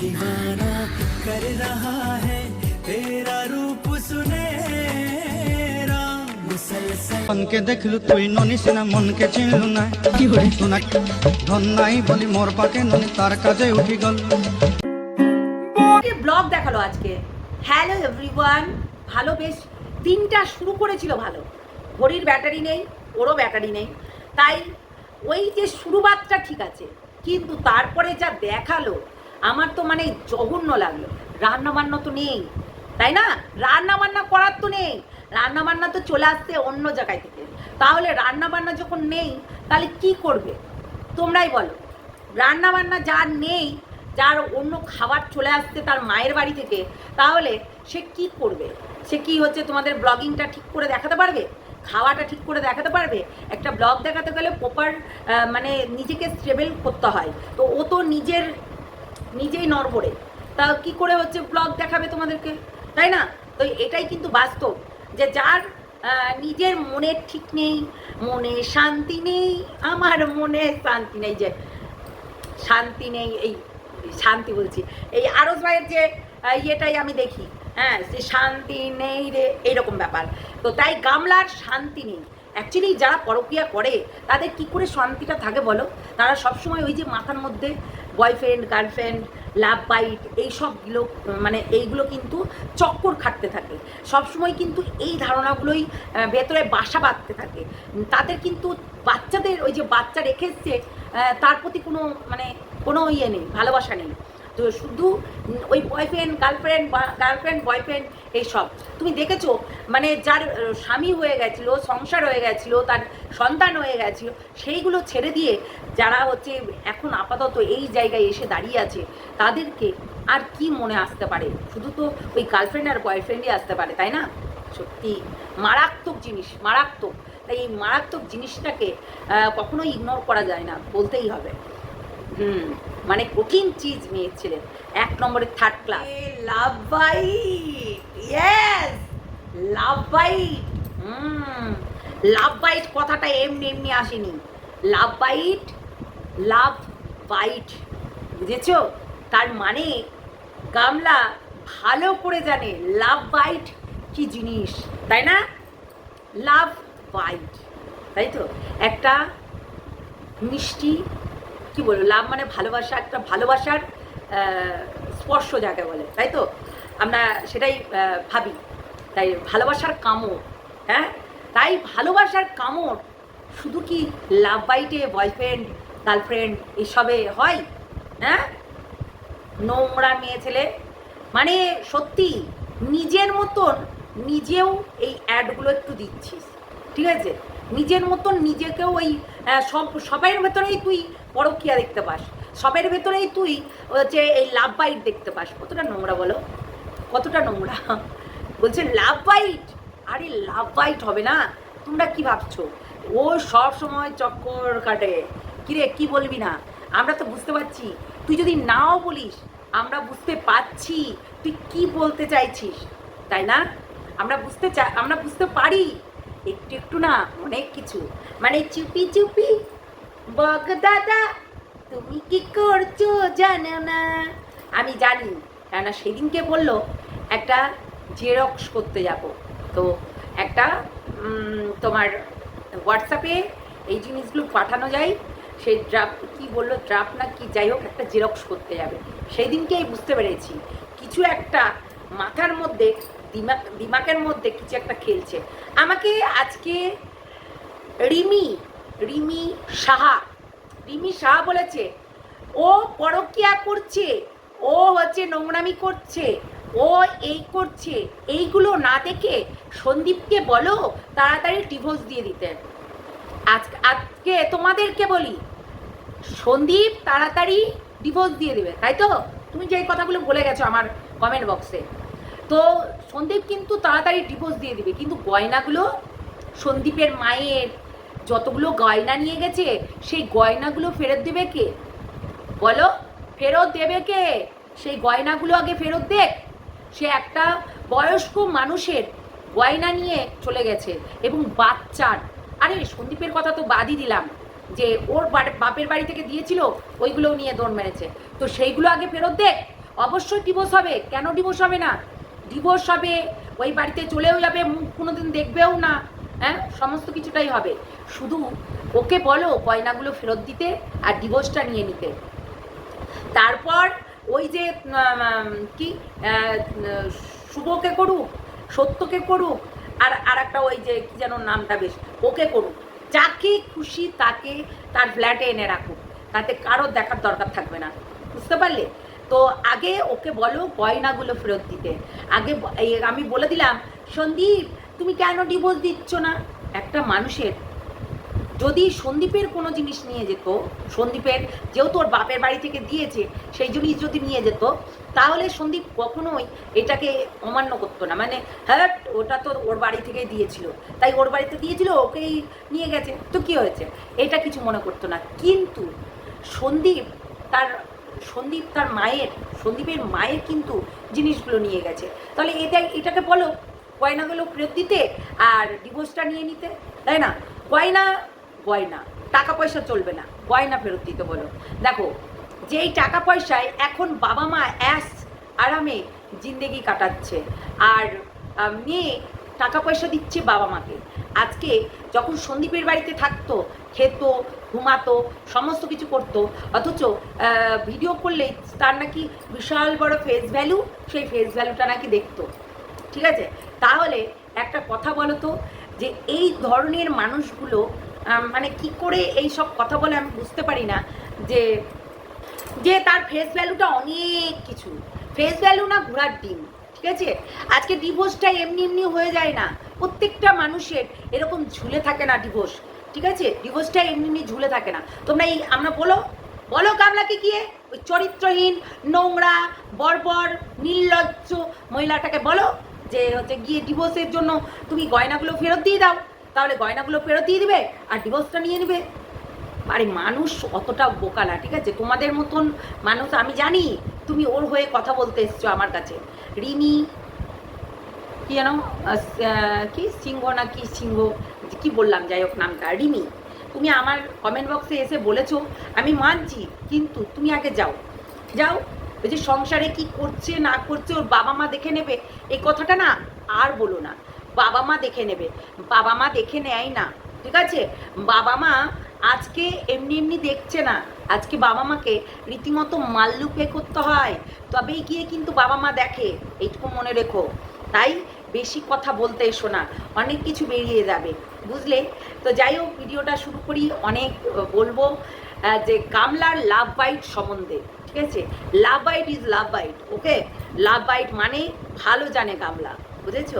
दीवाना कर रहा है तेरा रूप सुनेरा मुसलसल মনকে দেখলু তুই ননি সিনা মনকে চিনলু না কি হই তোনাক ধন নাই বলি মোর পাকে ননি তার কাজে উঠি গল ব্লগ দেখালো আজকে হ্যালো এভরিওয়ান ভালো বেশ দিনটা শুরু করেছিল ভালো ঘড়ির ব্যাটারি নেই ওরও ব্যাটারি নেই তাই ওই যে শুরুবাতটা ঠিক আছে কিন্তু তারপরে যা দেখালো আমার তো মানে জঘন্য লাগল। রান্না বান্না তো নেই, তাই না? রান্না বান্না করার তো নেই। রান্না বান্না তো চলে আসছে অন্য জায়গায় থেকে। তাহলে রান্না বান্না যখন নেই, তাহলে কি করবে? তোমরাই বলো। রান্না বান্না যার নেই, যার অন্য খাবার চলে আসছে তার মায়ের বাড়ি থেকে, তাহলে সে কি করবে? সে কি হচ্ছে তোমাদের ব্লগিংটা ঠিক করে দেখাতে পারবে? খাওয়াটা ঠিক করে দেখাতে পারবে? একটা ব্লগ দেখাতে গেলে প্রপার মানে নিজেকে স্টেবল করতে হয়। তো ও তো নিজের নিজেই নড়বড়ে। তা কি করে হচ্ছে ব্লগ দেখাবে তোমাদেরকে? তাই না? তো এটাই কিন্তু বাস্তব, যে যার নিজের মনের ঠিক নেই, মনে শান্তি নেই, আমার মনে শান্তি নেই, যে শান্তি নেই, এই শান্তি বলছি। এই আরস ভাইয়ের যে ইয়েটাই আমি দেখি হ্যাঁ যে শান্তি নেই রে, এইরকম ব্যাপার। তো তাই গামলার শান্তি নেই। অ্যাকচুয়ালি যারা পরকিয়া করে, তাদের কি করে শান্তিটা থাকে বলো? তারা সবসময় ওই যে মাথার মধ্যে বয়ফ্রেন্ড গার্লফ্রেন্ড লাভ বাইট এইসবগুলো মানে এইগুলো কিন্তু চক্কর খাটতে থাকে। সবসময় কিন্তু এই ধারণাগুলোই ভেতরে বাসা বাঁধতে থাকে। তাদের কিন্তু বাচ্চাদের, ওই যে বাচ্চা রেখে এসছে তার প্রতি কোনো মানে কোনো ইয়ে নেই, ভালোবাসা নেই। তো শুধু ওই বয়ফ্রেন্ড গার্লফ্রেন্ড বা গার্লফ্রেন্ড বয়ফ্রেন্ড এইসব তুমি দেখেছ? মানে যার স্বামী হয়ে গেছিল, সংসার হয়ে গেছিল, তার সন্তান হয়ে গেছিল, সেইগুলো ছেড়ে দিয়ে যারা হচ্ছে এখন আপাতত এই জায়গায় এসে দাঁড়িয়ে আছে, তাদেরকে আর কি মনে আসতে পারে? শুধু তো ওই গার্লফ্রেন্ড আর বয়ফ্রেন্ডই আসতে পারে, তাই না? সত্যি, মারাত্মক জিনিস, মারাত্মক। তাই এই মারাত্মক জিনিসটাকে কখনোই ইগনোর করা যায় না, বলতেই হবে। হুম। মানে কঠিন চিজ মেয়ের ছেলে এক নম্বরে third class love bite yes love bite. Hmm love bite কথাটা এমনি এমনি আসেনি। লাভ বাইট লাভ বাইট বুঝেছ? তার মানে গামলা ভালো করে জানে লাভ বাইট কি জিনিস তাই না? লাভ বাইট তাই তো? একটা মিষ্টি কি বলব, লাভ মানে ভালোবাসা একটা ভালোবাসার স্পর্শ যাকে বলে, তাই তো? আমরা সেটাই ভাবি। তাই ভালোবাসার কামড় হ্যাঁ? তাই ভালোবাসার কামড় শুধু কি লাভ বাইটে বয়ফ্রেন্ড গার্লফ্রেন্ড এসবে হয়? হ্যাঁ? নোংরা মেয়ে ছেলে। মানে সত্যি নিজের মতন নিজেও এই অ্যাডগুলো একটু দিচ্ছিস। ঠিক আছে? নিজের মতন নিজেকেও ওই সব, সবাইয়ের ভেতরেই তুই পরকিয়া দেখতে পাস। সবের ভেতরেই তুই হচ্ছে এই লাভ বাইট দেখতে পাস। কতটা নোংরা বলো? কতটা নোংরা? বলছে লাভ বাইট আরে লাভ বাইট হবে না? তোমরা কি ভাবছ? ও সব সময় চক্কর কাটে। কিরে, কি বলবি না? আমরা তো বুঝতে পারছি। তুই যদি নাও বলিস, আমরা বুঝতে পারছি। তুই কি বলতে চাইছিস? তাই না? আমরা বুঝতে চা, আমরা বুঝতে পারি। একটু একটু না, অনেক কিছু। মানে চুপি চুপি, বক দাদা, তুমি কি করছ জানো না? আমি জানি, কেননা সেদিনকে বলল, একটা জেরক্স করতে যাব। তো একটা তোমার হোয়াটসঅ্যাপে এই জিনিসগুলো পাঠানো যায়, সেই ড্রাফট কি বলল ড্রাফট না কি, যাই হোক, একটা জেরক্স করতে যাবে। সেই দিনকেই বুঝতে পেরেছি। কিছু একটা মাথার মধ্যে দিমাগ দিমাগের মধ্যে কিছু একটা খেলছে। আমাকে আজকে রিমি রিমি সাহা রিমি সাহা বলেছে, ও পরকিয়া করছে, ও হচ্ছে নোংরামি করছে, ও এই করছে, এইগুলো না দেখে সন্দীপকে বলো, তাড়াতাড়ি ডিভোর্স দিয়ে দিতে। আজ, আজকে তোমাদেরকে বলি, সন্দীপ তাড়াতাড়ি ডিভোর্স দিয়ে দেবে, তাই তো? তুমি যে কথাগুলো বলে গেছো আমার কমেন্ট বক্সে তো সন্দীপ কিন্তু তাড়াতাড়ি ডিভোর্স দিয়ে দিবে। কিন্তু গয়নাগুলো সন্দীপের মায়ের যতগুলো গয়না নিয়ে গেছে, সেই গয়নাগুলো ফেরত দেবে কে? বলো, ফেরত দেবে কে? সেই গয়নাগুলো আগে ফেরত দেখ। সে একটা বয়স্ক মানুষের গয়না নিয়ে চলে গেছে এবং বাচ্চার। আরে, সন্দীপের কথা তো বাদই দিলাম যে ওর বাপের বাড়ি থেকে দিয়েছিল, ওইগুলোও নিয়ে দৌড় মেরেছে। তো সেইগুলো আগে ফেরত দেখ। অবশ্যই ডিভোর্স হবে। কেন ডিভোর্স হবে না? ডিভোর্স হবে, ওই বাড়িতে চলেও যাবে, মুখ কোনোদিন দেখবেও না হ্যাঁ? সমস্ত কিছুটাই হবে। শুধু ওকে বলো গয়নাগুলো ফেরত দিতে আর ডিভোর্সটা নিয়ে নিতে। তারপর ওই যে কি শুভকে করুক, সত্যকে করুক, আর আর একটা ওই যে, কি যেন নামটা বেশ, ওকে করুক। যাকে খুশি তাকে তার ফ্ল্যাটে এনে রাখুক। তাতে কারোর দেখার দরকার থাকবে না। বুঝতে পারলে? তো আগে ওকে বলো গয়নাগুলো ফেরত দিতে। আগে আমি বলে দিলাম, সন্দীপ, তুমি কেন ডিভোর্স দিচ্ছ না? একটা মানুষের যদি সন্দীপের কোনো জিনিস নিয়ে যেত, সন্দীপের যেহেতু ওর বাপের বাড়ি থেকে দিয়েছে, সেই জিনিস যদি নিয়ে যেত, তাহলে সন্দীপ কখনোই এটাকে অমান্য করতো না। মানে হ্যাঁ ওটা তো ওর বাড়ি থেকে দিয়েছিল। তাই ওর বাড়িতে দিয়েছিল, ওকেই নিয়ে গেছে। তো কি হয়েছে? এটা কিছু মনে করতো না। কিন্তু সন্দীপ তার সন্দীপ তার মায়ের, সন্দীপের মায়ের কিন্তু জিনিসগুলো নিয়ে গেছে। তাহলে এটা, এটাকে বলো, গয়নাগুলো ফেরত দিতে আর ডিভোর্সটা নিয়ে নিতে, তাই না? গয়না গয়না টাকা পয়সা চলবে না, গয়না ফেরত দিতে বলো। দেখো, যেই টাকা পয়সায় এখন বাবা মা অ্যাস আরামে জিন্দেগি কাটাচ্ছে, আর মেয়ে টাকা পয়সা দিচ্ছে বাবা মাকে। আজকে যখন সন্দীপের বাড়িতে থাকতো, খেতো, ঘুমাতো, সমস্ত কিছু করতো, অথচ ভিডিও করলে তার নাকি বিশাল বড় ফেস ভ্যালু সেই ফেস ভ্যালুটা নাকি দেখতো। ঠিক আছে? তাহলে একটা কথা বলো তো, যে এই ধরনের মানুষগুলো মানে কি করে এই সব কথা বলে আমি বুঝতে পারি না, যে যে তার ফেস ভ্যালুটা অনেক কিছু। ফেস ভ্যালু না ঘোড়ার ডিম। ঠিক আছে? আজকে ডিভোর্সটা এমনি এমনি হয়ে যায় না। প্রত্যেকটা মানুষের এরকম ঝুলে থাকে না ডিভোর্স ঠিক আছে? ডিভোর্সটা এমনি এমনি ঝুলে থাকে না। তোমরা এই, আমরা বলো বলো কামলাকে গিয়ে? ওই চরিত্রহীন, নোংরা, বর্বর, নির্লজ্জ মহিলাটাকে বলো, যে হচ্ছে গিয়ে ডিভোর্সের জন্য তুমি গয়নাগুলো ফেরত দিয়ে দাও। তাহলে গয়নাগুলো ফেরত দিয়ে দিবে আর ডিভোর্সটা নিয়ে নেবে। আরে মানুষ অতটা বোকা না, ঠিক আছে? তোমাদের মতন মানুষ, আমি জানি তুমি ওর হয়ে কথা বলতে এসছো আমার কাছে। রিমি, কি যেন কি সিংহ না কি সিংহ, কি বললাম, যাই হোক নামটা। রিমি, তুমি আমার কমেন্ট বক্সে এসে বলেছ, আমি মানছি, কিন্তু তুমি আগে যাও। যাও, ওই যে সংসারে কি করছে, না করছে, ওর বাবা মা দেখে নেবে। এই কথাটা না আর বলো না। বাবা মা দেখে নেবে। বাবা মা দেখে নেয় না, ঠিক আছে? বাবা মা আজকে এমনি এমনি দেখছে না। আজকে বাবা মাকে রীতিমতো মাল্লু পে করতে হয়। তবেই গিয়ে কিন্তু বাবা মা দেখে, এইটুকু মনে রেখো। তাই বেশি কথা বলতে এসো না, অনেক কিছু বেরিয়ে যাবে। বুঝলে? তো যাই হোক, ভিডিওটা শুরু করি, অনেক বলব যে কামলার লাভ বাইট সম্বন্ধে, ঠিক আছে? Love bite is love bite, okay? Love bite মানে ভালো জানে কামলা বুঝেছ?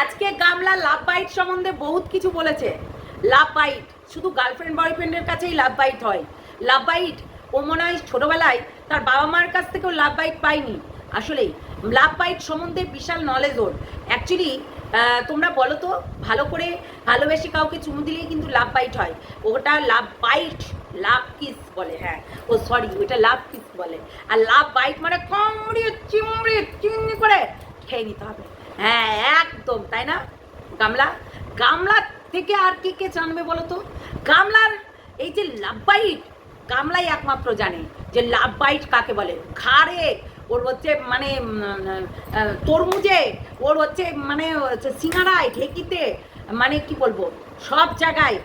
আজকে গামলা লাভ বাইট সম্বন্ধে বহুত কিছু বলেছে। লাভ বাইট শুধু গার্লফ্রেন্ড বয়ফ্রেন্ডের কাছেই লাভ বাইট হয়। লাভ বাইট ও মনে হয় ছোটোবেলায় তার বাবা মার কাছ থেকেও লাভ বাইট পায়নি। আসলেই লাভ বাইট সম্বন্ধে বিশাল নলেজ ওর। অ্যাকচুয়ালি তোমরা বলো তো, ভালো করে ভালোবেসে কাউকে চুমু দিলেই কিন্তু লাভ বাইট হয়। ওটা লাভ বাইট লাভ কিস বলে হ্যাঁ। ও সরি ওইটা লাভ কিস বলে। আর লাভ বাইট মানে কামড়িয়ে চিমড়িয়ে চিমড়ি করে খেয়ে নিতে হবে। হ্যাঁ একদম, তাই না? গামলা গামলা থেকে আর কে কে জানবে বলো তো গামলার এই যে লাভ বাইট গামলাই একমাত্র জানে যে লাভ বাইট কাকে বলে? ঘাড়ে ওর হচ্ছে মানে তরমুজে ওর হচ্ছে মানে হচ্ছে সিঙ্গারায় ঢেকিতে মানে কি বলব? সব জায়গায়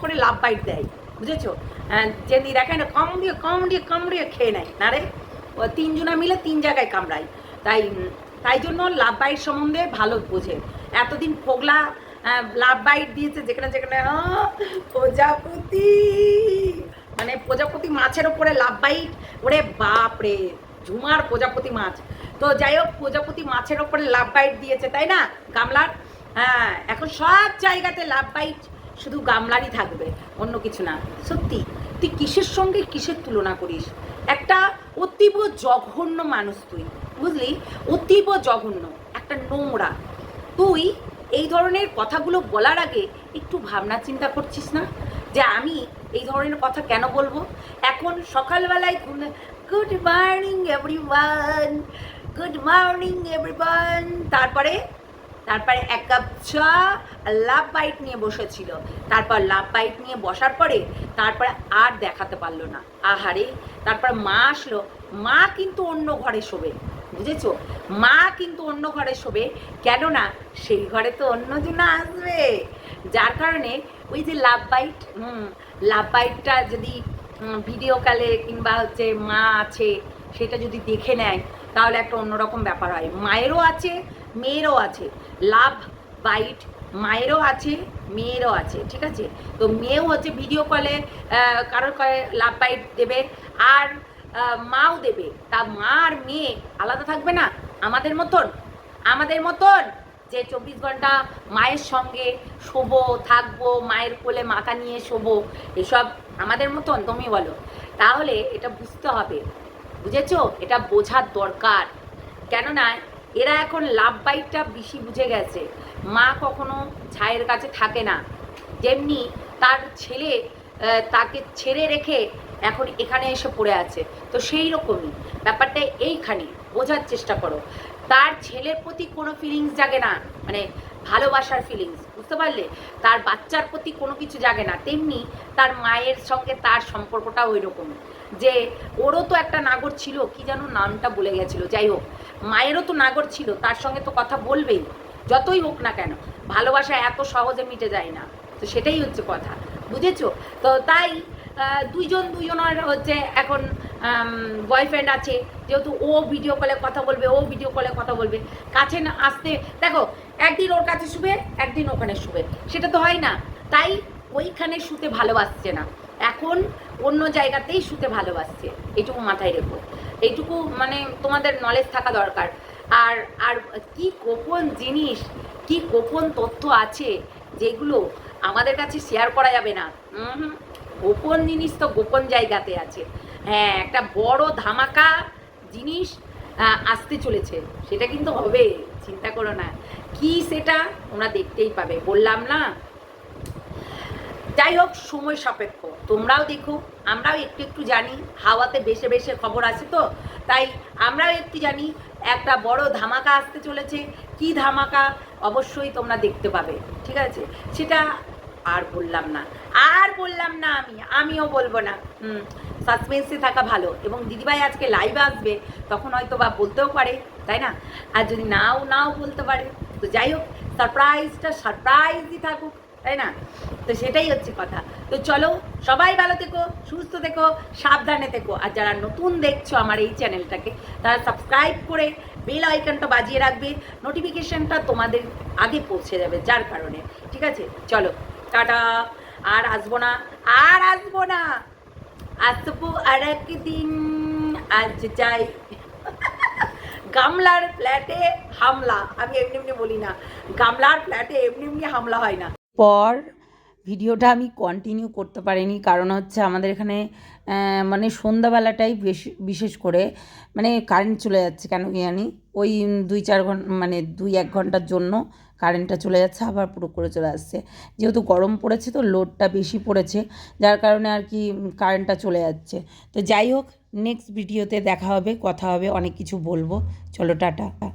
করে লাভ বাইট দেয় বুঝেছ? আহ, যেমনি দেখেন কামড়িয়ে কামড়িয়ে কামড়িয়ে খেয়ে নেয় না রে? তিনজনা মিলে তিন জায়গায় কামড়ায়। তাই তাই জন্য লাভ বাইট সম্বন্ধে ভালো বোঝে। এতদিন ফোগলা লাভ বাইট দিয়েছে যেখানে যেখানে প্রজাপতি। মানে প্রজাপতি মাছের ওপরে লাভ বাইট ওরে বাপ রে ঝুমার প্রজাপতি মাছ। তো যাই হোক, প্রজাপতি মাছের ওপরে লাভ বাইট দিয়েছে, তাই না, গামলার? হ্যাঁ এখন সব জায়গাতে লাভ বাইট শুধু গামলারই থাকবে, অন্য কিছু না। সত্যি, তুই কিসের সঙ্গে কিসের তুলনা করিস? একটা অতীব জঘন্য মানুষ তুই, বুঝলি? অতীব জঘন্য, একটা নোংরা। তুই এই ধরনের কথাগুলো বলার আগে একটু ভাবনা চিন্তা করছিস না? যে আমি এই ধরনের কথা কেন বলব? এখন সকালবেলায় good morning everyone good morning everyone তারপরে তারপরে এক কাপ চা লাভ বাইট নিয়ে বসেছিল। তারপর লাভ বাইট নিয়ে বসার পরে তারপরে আর দেখাতে পারল না। আহারে, তারপর মা আসলো। মা কিন্তু অন্য ঘরে শোবে। বুঝেছ? মা কিন্তু অন্য ঘরে শোবে, কেননা সেই ঘরে তো অন্যজন আসবে। যার কারণে ওই যে লাভ বাইট হুম লাভ বাইটটা যদি ভিডিও কলে কিংবা হচ্ছে মা আছে, সেটা যদি দেখে নেয়, তাহলে একটা অন্যরকম ব্যাপার হয়। মায়েরও আছে, মেয়েরও আছে। লাভ বাইট মায়েরও আছে, মেয়েরও আছে, ঠিক আছে? তো মেয়েও হচ্ছে ভিডিও কলে কারোর লাভ বাইট দেবে। আর মাও দেবে। তা মা আর মেয়ে আলাদা থাকবে না? আমাদের মতন? আমাদের মতন? যে চব্বিশ ঘণ্টা মায়ের সঙ্গে শোবো, থাকব, মায়ের কোলে মাথা নিয়ে শোবো, এসব আমাদের মতন? তুমি বলো। তাহলে এটা বুঝতে হবে। বুঝেছ? এটা বোঝার দরকার। কেননা এরা এখন লাভ বাইটটা বেশি বুঝে গেছে। মা কখনো ছায়ের কাছে থাকে না। যেমনি তার ছেলে তাকে ছেড়ে রেখে এখন এখানে এসে পড়ে আছে। তো সেই রকমই। ব্যাপারটা এইখানে বোঝার চেষ্টা করো। তার ছেলের প্রতি কোনো ফিলিংস জাগে না। মানে ভালোবাসার ফিলিংস বুঝতে পারলে? তার বাচ্চার প্রতি কোনো কিছু জাগে না। তেমনি তার মায়ের সঙ্গে তার সম্পর্কটা ওই রকম যে ওরও তো একটা নাগর ছিল, কি যেন নামটা বলে গেছিল। যাই হোক, মায়েরও তো নাগর ছিল, তার সঙ্গে তো কথা বলবেই। যতই হোক না কেন, ভালোবাসা এত সহজে মিটে যায় না। তো সেটাই হচ্ছে কথা। বুঝেছ? তো তাই দুইজন দুজনের হচ্ছে এখন বয়ফ্রেন্ড আছে। যেহেতু ও ভিডিও কলে কথা বলবে, ও ভিডিও কলে কথা বলবে। কাছে না আসতে, দেখো, একদিন ওর কাছে শুবে, একদিন ওখানে শুবে। সেটা তো হয় না। তাই ওইখানে শুতে ভালোবাসছে না। এখন অন্য জায়গাতেই শুতে ভালোবাসছে। এইটুকু মাথায় রেখো। এইটুকু মানে তোমাদের নলেজ থাকা দরকার। আর আর কি গোপন জিনিস, কি গোপন তথ্য আছে, যেগুলো আমাদের কাছে শেয়ার করা যাবে না। হুম। গোপন জিনিস তো গোপন জায়গাতে আছে। হ্যাঁ একটা বড় ধামাকা জিনিস আসতে চলেছে। সেটা কিন্তু হবে, চিন্তা করো না। কি সেটা তোমরা দেখতেই পাবে। বললাম না। যাই হোক, সময় সাপেক্ষ। তোমরাও দেখো, আমরাও একটু একটু জানি। হাওয়াতে বেশে বেশে খবর আছে তো। তাই আমরাও একটু জানি, একটা বড় ধামাকা আসতে চলেছে। কি ধামাকা? অবশ্যই তোমরা দেখতে পাবে। ঠিক আছে? সেটা আর বললাম না, আর বললাম না আমি, আমিও বলব না। হুম সাসপেন্সে থাকা ভালো। এবং দিদিভাই আজকে লাইভে আসবে, তখন হয়তো বা বলতেও পারে, তাই না? আর যদি নাও নাও বলতে পারে, তো যাই হোক সারপ্রাইজটা সারপ্রাইজই থাকুক, তাই না? তো সেটাই হচ্ছে কথা। তো চলো, সবাই ভালো থেকো, সুস্থ থেকো, সাবধানে থেকো। আর যারা নতুন দেখছ আমার এই চ্যানেলটাকে, তারা সাবস্ক্রাইব করে বেল আইকনটা বাজিয়ে রাখবে। নোটিফিকেশনটা তোমাদের আগে পৌঁছে যাবে, যার কারণে। ঠিক আছে? চলো। টাটা। আর আসব না, আর আসব না। আসব আর একদিন আজ যাই। গামলার ফ্ল্যাটে হামলা, আমি এমনি এমনি বলি না। গামলার ফ্ল্যাটে এমনি এমনি হামলা হয় না। পর ভিডিওটা আমি কন্টিনিউ করতে পারিনি। কারণ হচ্ছে আমাদের এখানে মানে সন্ধ্যাবেলাটাই বেশ- বিশেষ করে মানে কারেন্ট চলে যাচ্ছে কেন কি জানি? ওই দুই চার ঘণ্টা মানে দুই এক ঘণ্টার জন্য কারেন্টটা চলে যাচ্ছে, আবার পুরো করে চলে আসছে। যেহেতু গরম পড়েছে তো লোডটা বেশি পড়েছে, যার কারণে আর কি কারেন্টটা চলে যাচ্ছে। তো যাই হোক নেক্সট ভিডিওতে দেখা হবে, কথা হবে, অনেক কিছু বলব। চলো, টাটা।